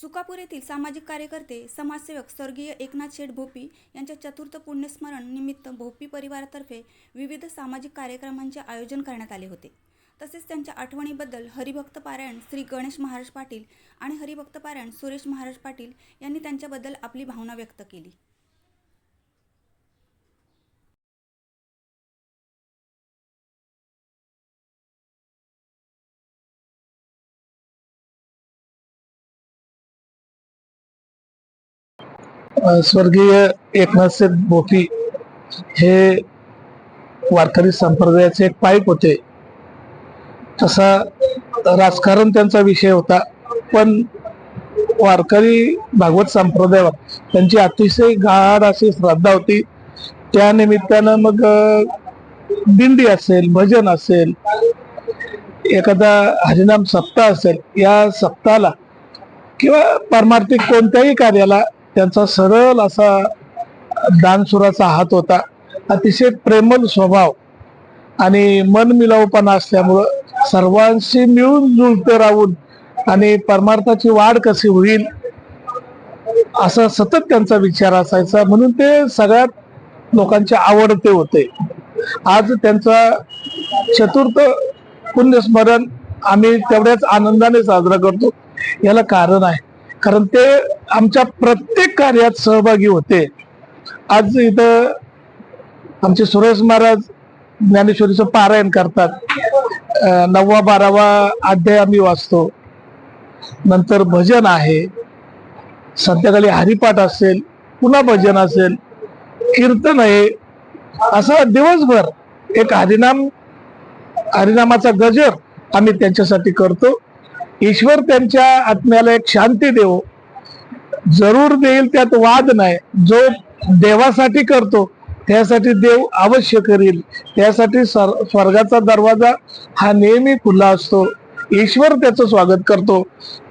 सुकापूर येथील सामाजिक कार्यकर्ते समाजसेवक स्वर्गीय एकनाथ शेठ भोपी यांच्या चतुर्थ पुण्यस्मरण निमित्त भोपी परिवारातर्फे विविध सामाजिक कार्यक्रमांचे आयोजन करण्यात आले होते. तसेच त्यांच्या आठवणीबद्दल हरिभक्त पारायण श्री गणेश महाराज पाटील आणि हरिभक्त पारायण सुरेश महाराज पाटील यांनी त्यांच्याबद्दल आपली भावना व्यक्त केली. स्वर्गीय एकनाथ भोपी हे वारकरी संप्रदायाचे एक पाईप होते. तसा राजकारण त्यांचा विषय होता. पण वारकरी भागवत संप्रदायावर त्यांची अतिशय गाढ अशी श्रद्धा होती. त्या निमित्तानं मग दिंडी असेल भजन असेल एखादा हरिनाम सप्ताह असेल या सप्ताहाला किंवा परमार्थिक कोणत्याही कार्याला त्यांचा सरळ असा दानसुराचा हात होता. अतिशय प्रेमल स्वभाव आणि मनमिलावपणा असल्यामुळं सर्वांशी मिळून जुळते राहून आणि परमार्थाची वाढ कशी होईल असा सतत त्यांचा विचार असायचा. म्हणून ते सगळ्यात लोकांचे आवडते होते. आज त्यांचा चतुर्थ पुण्यस्मरण आम्ही तेवढ्याच आनंदाने साजरा करतो. याला कारण आहे. कारण ते आमच्या प्रत्येक कार्यात सहभागी होते. आज इथं आमचे सुरेश महाराज ज्ञानेश्वरीचं पारायण करतात. नववा बारावा अध्याय आम्ही वाचतो. नंतर भजन आहे. संध्याकाळी हरिपाठ असेल पुन्हा भजन असेल कीर्तन आहे. असं दिवसभर एक हरिनाम हरिनामाचा गजर आम्ही त्यांच्यासाठी करतो. ईश्वर त्यांच्या आत्म्याला एक शांती देव. जरूर देईल त्यात वाद नाही. जो देवासाठी करतो त्यासाठी देव अवश्य करील. त्यासाठी स्वर्गाचा दरवाजा हा नेहमी खुला असतो. ईश्वर त्याचं स्वागत करतो.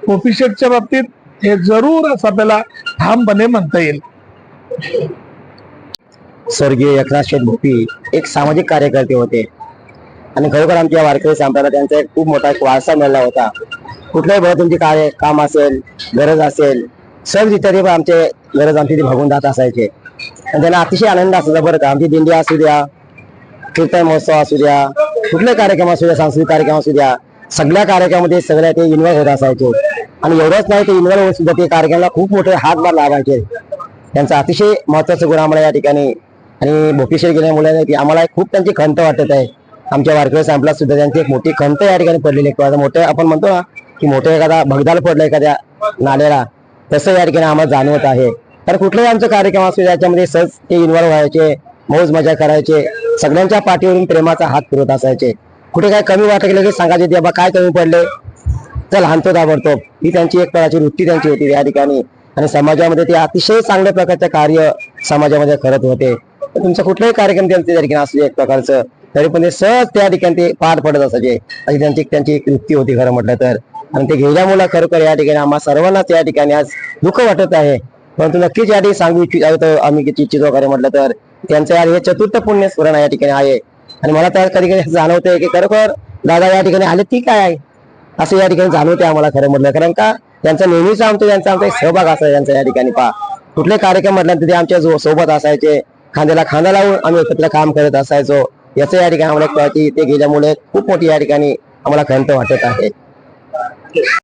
पोपिशेटच्या बाबतीत हे जरूर असं आपल्याला ठामपणे म्हणता येईल. स्वर्गीय एकनाथ शेठ भोपी एक सामाजिक कार्यकर्ते होते. आणि खरोखर आमच्या वारकरी संप्रदायाला त्यांचा एक खूप मोठा वारसा मिळाला होता. कुठल्याही बरं तुमची कार्य काम असेल गरज असेल सर्व जिथे पण आमचे गरज आमची ती भागून जात असायचे. आणि त्यांना अतिशय आनंद असायचा बरं का. आमची दिंडी असू द्या कीर्तन महोत्सव असू द्या कुठले कार्यक्रम असू द्या सांस्कृतिक कार्यक्रम असू द्या सगळ्या कार्यक्रमामध्ये सगळ्या ते इन्व्हॉल्व्ह होत असायचे. आणि एवढंच नाही ते इन्व्हॉल्व्ह होत सुद्धा ते कार्यक्रमाला खूप मोठे हातभार लावायचे त्यांचा अतिशय महत्वाचं गुण आम्हाला या ठिकाणी. आणि भोकेश्वर गेल्यामुळे की आम्हाला खूप त्यांची खंत वाटत आहे. आमच्या वारकरी सॅम्पला सुद्धा त्यांची एक मोठी खंत या ठिकाणी पडलेली आहे. मोठं आपण म्हणतो ना की मोठं एखादा भगदाल पडलं एखाद्या नाल्याला तसं या ठिकाणी आम्हाला जाणवत आहे. तर कुठलाही आमचा कार्यक्रम असतो त्याच्यामध्ये सहज ते इन्व्हॉल्व्ह व्हायचे मौज मजा करायचे सगळ्यांच्या पाठीवरून प्रेमाचा हात फिरवत असायचे. कुठे काय कमी वाटत गेलं की सांगायचे ते बाबा काय कमी पडले? चल हानतो दाबडतो. ही त्यांची एक प्रकारची वृत्ती त्यांची होती या ठिकाणी. आणि समाजामध्ये ते अतिशय चांगल्या प्रकारचं कार्य समाजामध्ये करत होते. तर तुमचा कुठलाही कार्यक्रम त्यांचे त्या ठिकाणी असू एक प्रकारचं. तरी पण ते सहज त्या ठिकाणी ते पार पडत असायचे. अशी त्यांची त्यांची एक वृत्ती होती खरं म्हटलं तर. आणि ते गेल्यामुळे खरोखर या ठिकाणी. आम्हा सर्वांनाच या ठिकाणी आज दुःख वाटत आहे. परंतु नक्कीच या ठिकाणी सांगू इच्छित आम्ही किती इच्छितो खरं म्हटलं तर त्यांचं यार हे चतुर्थ पुण्य स्मरण या ठिकाणी आहे. आणि मला तर कधी कधी जाणवतंय की खरोखर दादा या ठिकाणी आले ती काय आहे? असं या ठिकाणी जाणवते आम्हाला खरं म्हटलं. कारण का त्यांचा नेहमीच आमचं त्यांचा आमचा एक सहभाग असायचा त्यांचा या ठिकाणी पहा. कुठले कार्यक्रम म्हटल्यानंतर ते आमच्या जो- सोबत असायचे. खांद्याला खांदा लावून आम्ही एकत्र काम करत असायचो. याचं या ठिकाणी आम्हाला एक कळती ते गेल्यामुळे खूप मोठी या ठिकाणी आम्हाला खंत वाटत आहे. Yes.